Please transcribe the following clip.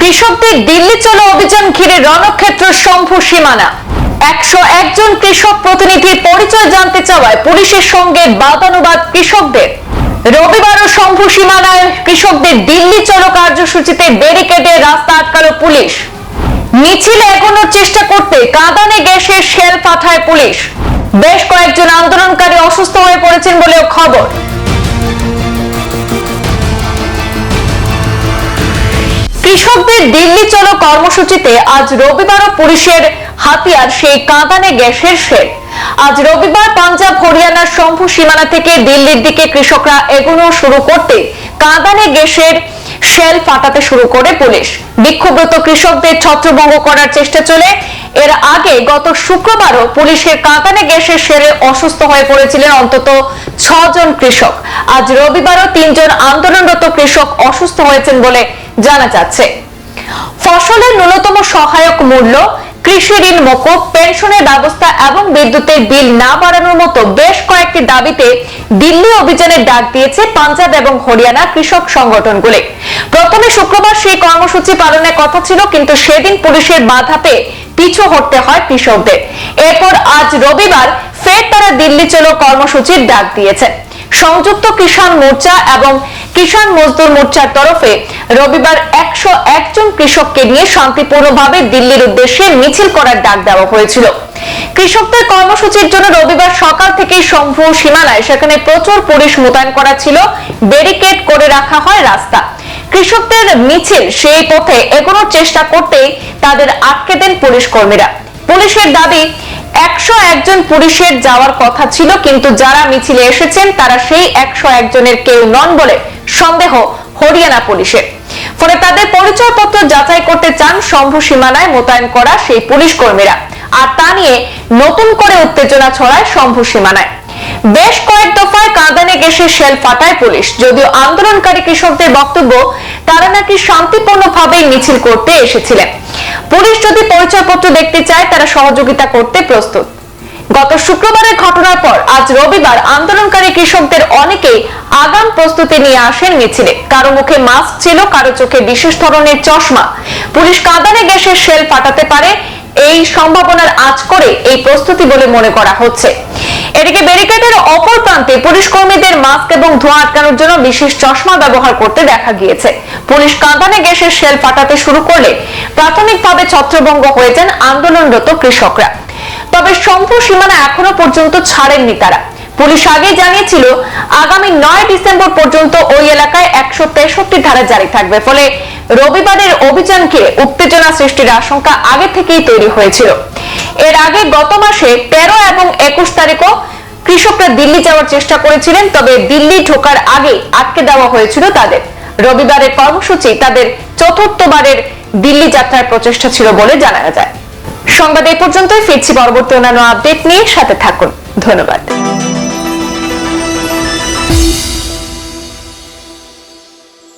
কৃষকদের দিল্লি চলো অভিযান ঘিরে রণক্ষেত্র শম্ভু সীমানা। একশো একজন কৃষক প্রতিনিধির পরিচয় জানতে চাওয়ায় পুলিশের সঙ্গে বাদানুবাদ কৃষকদের। রবিবারও শম্ভু সীমানায় কৃষকদের দিল্লি চলো কার্যসূচিতে ব্যারিকেডে রাস্তা আটকালো পুলিশ। মিছিল এগোনোর চেষ্টা করতে কাঁদানে গ্যাসের শেল পাঠায় পুলিশ। বেশ কয়েকজন আন্দোলনকারী অসুস্থ হয়ে পড়েছেন বলেও খবর। কৃষকদের দিল্লি চলো কর্মসূচিতে আজ রবিবারও পুলিশের হাতিয়ার, সেই কাঁদানে গ্যাসের শেড আজ রবিবার পাঞ্জাব, হরিয়ানার শম্ভু সীমানা থেকে দিল্লির দিকে কৃষকরা এগোনো শুরু করতে কাঁদানে গ্যাসের শেল ফাটাতে শুরু করে পুলিশ। বিক্ষুব্ধ কৃষকদের ছত্রভঙ্গ করার চেষ্টা চলে এর আগে গত শুক্রবারও পুলিশের কাঁকানে গ্যাসের সেরে অসুস্থ হয়ে পড়েছিলেন অন্তত ছজন কৃষক। আজ রবিবারও তিনজন আন্দোলনরত কৃষক অসুস্থ হয়েছেন বলে জানা যাচ্ছে। ফসলের ন্যূনতম সহায়ক মূল্য কৃষি ঋণ মকুব, পেনশনের ব্যবস্থা এবং বিদ্যুতের বিল না বাড়ানোর মতো বেশ কয়েকটি দাবিতে দিল্লি অভিযানের ডাক দিয়েছে পাঞ্জাব এবং হরিয়ানা কৃষক সংগঠনগুলি। প্রথমে শুক্রবার সেই কর্মসূচি পালনের কথা ছিল, কিন্তু সেদিন পুলিশের বাধা পেয়ে পিছু হটতে হয় কৃষকদের। এরপর আজ রবিবার ফের তারা দিল্লি চলো কর্মসূচির ডাক দিয়েছে। সংযুক্ত কিষাণ মোর্চা এবং কিষাণ মজদুর মোর্চার তরফে রবিবার একশো একজন কৃষককে নিয়ে শান্তিপূর্ণভাবে দিল্লির উদ্দেশ্যে মিছিল করার ডাক দেওয়া হয়েছিল। কৃষকদের কর্মসূচির জন্য রবিবার সকাল থেকেই শম্ভু সীমানায় সেখানে প্রচুর পুলিশ মোতায়েন করা ছিল। ব্যারিকেড করে রাখা হয় রাস্তা। কৃষকদের মিছিল সেই পথে এগোনোর চেষ্টা করতেই তাদের আটকে দেন পুলিশ কর্মীরা। পুলিশের দাবি একশো একজন পুলিশের যাওয়ার কথা ছিল, কিন্তু যারা মিছিলে এসেছেন, তারা সেই একশো একজনের কেউ নন বলে সন্দেহ হরিয়ানা পুলিশের। ফলে তাদের পরিচয়পত্র যাচাই করতে চান শম্ভু সীমানায় মোতায়েন করা সেই পুলিশ কর্মীরা। আর তা নিয়ে নতুন করে উত্তেজনা ছড়ায় শম্ভু সীমানায়। বেশ কয়েক দফায় কাঁদানে গ্যাসের শেল ফাটায় পুলিশ। যদিও আন্দোলনকারী কৃষকদের বক্তব্য, তারা নাকি শান্তিপূর্ণভাবে মিছিল করতে এসেছিলেন। পুলিশ যদি পরিচয়পত্র দেখতে চায়, তারা সহযোগিতা করতে প্রস্তুত। গত শুক্রবারের ঘটনার পর আজ রবিবার আন্দোলনকারী কৃষকদের অনেকেই আগাম প্রস্তুতি নিয়ে আসেন মিছিলে। কারও মুখে মাস্ক ছিল, কারও চোখে বিশেষ ধরনের চশমা। পুলিশ কাঁদানে গ্যাসের শেল ফাটাতে পারে, এই সম্ভাবনার আজ করে এই প্রস্তুতি বলে মনে করা হচ্ছে। এদিকে ব্যারিকেডের অপর প্রান্তে পুলিশ কর্মীদের মাস্ক এবং ধোঁয়া আটকানোর জন্য বিশেষ চশমা ব্যবহার করতে দেখা গিয়েছে। পুলিশ কাঁদানে গ্যাসের শেল ফাটাতে শুরু করলে প্রাথমিকভাবে ছত্রভঙ্গ হয়ে যান আন্দোলনরত কৃষকরা। তবে শম্ভু সীমানা এখনও পর্যন্ত ছাড়েননি তারা। পুলিশ আগে জানিয়েছিল, আগামী নয় ডিসেম্বর পর্যন্ত ওই এলাকায় একশো তেষট্টি ধারা জারি থাকবে। ফলে রবিবারের অভিযানকে উত্তেজনা সৃষ্টির আশঙ্কা আগে থেকেই তৈরি হয়েছিল। এর আগে গত মাসে তেরো এবং একুশ তারিখও কৃষকরা দিল্লি যাওয়ার চেষ্টা করেছিলেন, তবে দিল্লি ঢোকার আগে আটকে দেওয়া হয়েছিল তাদের। রবিবারের কর্মসূচি তাদের চতুর্থবারের দিল্লি যাত্রার প্রচেষ্টা ছিল বলে জানা যায়। সংবাদ এই পর্যন্তই, ফিরছি পরবর্তী অন্যান্য আপডেট নিয়ে, সাথে থাকুন। ধন্যবাদ।